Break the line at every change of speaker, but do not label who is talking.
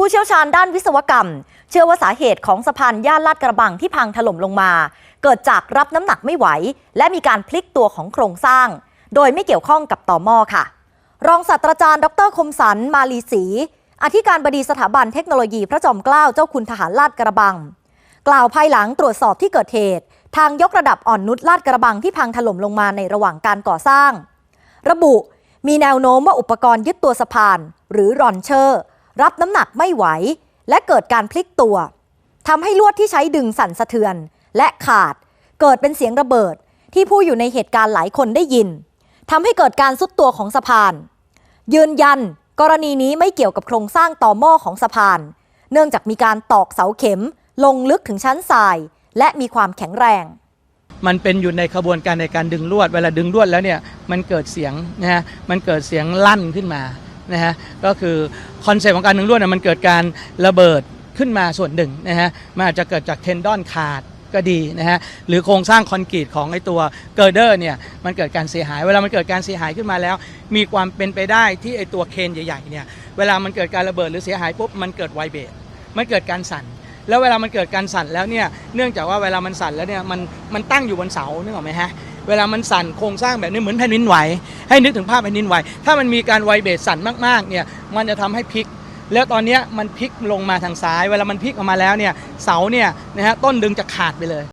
ผู้เชี่ยวชาญด้านวิศวกรรม เชื่อว่าสาเหตุของสะพานย่านลาดกระบังที่พังถล่มลงมา เกิดจากรับน้ำหนักไม่ไหว และมีการพลิกตัวของโครงสร้าง โดยไม่เกี่ยวข้องกับต่อหม้อค่ะ รองศาสตราจารย์ ดรคมสัน มาลีศรีอธิการบดีสถาบันเทคโนโลยีพระจอมเกล้าเจ้าคุณทหารลาดกระบัง กล่าวภายหลังตรวจสอบที่เกิดเหตุ ทางยกระดับอ่อนนุชลาดกระบังที่พังถล่มลงมาในระหว่างการก่อสร้าง ระบุมีแนวโน้มว่าอุปกรณ์ยึดตัวสะพาน หรือรอนเชอร์ รับน้ำหนักไม่ไหว และเกิดการพลิกตัวทำให้ลวดที่ใช้ดึงสั่นสะเทือน และขาด เกิดเป็นเสียงระเบิดที่ผู้อยู่ในเหตุการณ์หลายคนได้ยินทำให้เกิดการซุดตัวของสะพาน ยืนยัน กรณีนี้ไม่เกี่ยวกับโครงสร้างต่อหม้อของสะพาน เนื่องจากมีการตอกเสาเข็ม ลงลึกถึงชั้นทราย และมีความแข็งแรง
มันเป็นอยู่ในขบวนการในการดึงลวด เวลาดึงลวดแล้วเนี่ยมันเกิดเสียงนะฮะมันเกิดเสียงลั่นขึ้นมา นะฮะก็คือคอนเซปต์ของการดึงลวดเนี่ยมันเกิดการระเบิดขึ้นมาส่วนหนึ่งนะฮะมันอาจจะเกิดจากเทนดอนขาดก็ดีนะฮะหรือโครงสร้างคอนกรีตของไอตัวเกิร์เดอร์เนี่ยมันเกิดการเสียหาย เวลามันเกิดการเสียหายขึ้นมาแล้ว มีความเป็นไปได้ที่ไอตัวเคนใหญ่ๆเนี่ยเวลามันเกิดการระเบิดหรือเสียหายปุ๊บมันเกิดไวเบรตมันเกิดการสั่น แล้วเวลามันเกิดการสั่นแล้วเนี่ยเนื่องจากว่าเวลามันสั่นแล้วเนี่ยมันมันตั้งอยู่บนเสานึกออกไหมฮะ เวลามันสั่นโครงสร้างแบบนี้เหมือนแผ่นดินไหว ให้นึกถึงภาพแผ่นดินไหว ถ้ามันมีการไวเบสสั่นมากๆเนี่ยมันจะทำให้พลิก แล้วตอนนี้มันพลิกลงมาทางซ้าย เวลามันพลิกออกมาแล้วเนี่ยเสาเนี่ยนะฮะต้นดึงจะขาดไปเลย